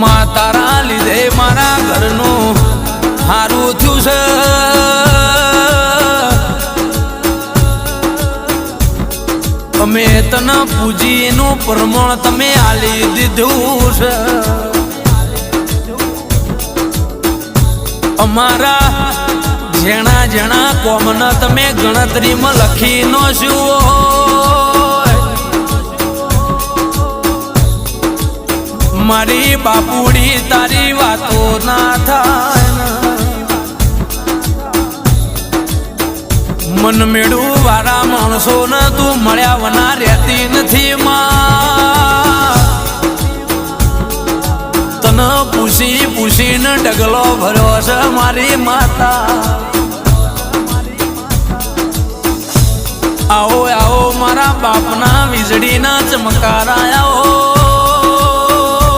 માં તારા લીધે મારા ઘરનું સારું થયું છે. અમે તને પૂજી એનું પ્રમાણ તમે આલી દીધું છે. અમારા જેણા જેણા કોમના તમે ગણતરીમાં લખી નો શું મારી બાપુડી તારી વાતો ના થાય મન મેળું વાળા માણસો ને તું મળ્યા વના રહેતી નથી તને પૂછી પૂછીને ડગલો ભર્યો છે મારી માતા. આવો આવો મારા બાપના વીજળીના ચમકારાયા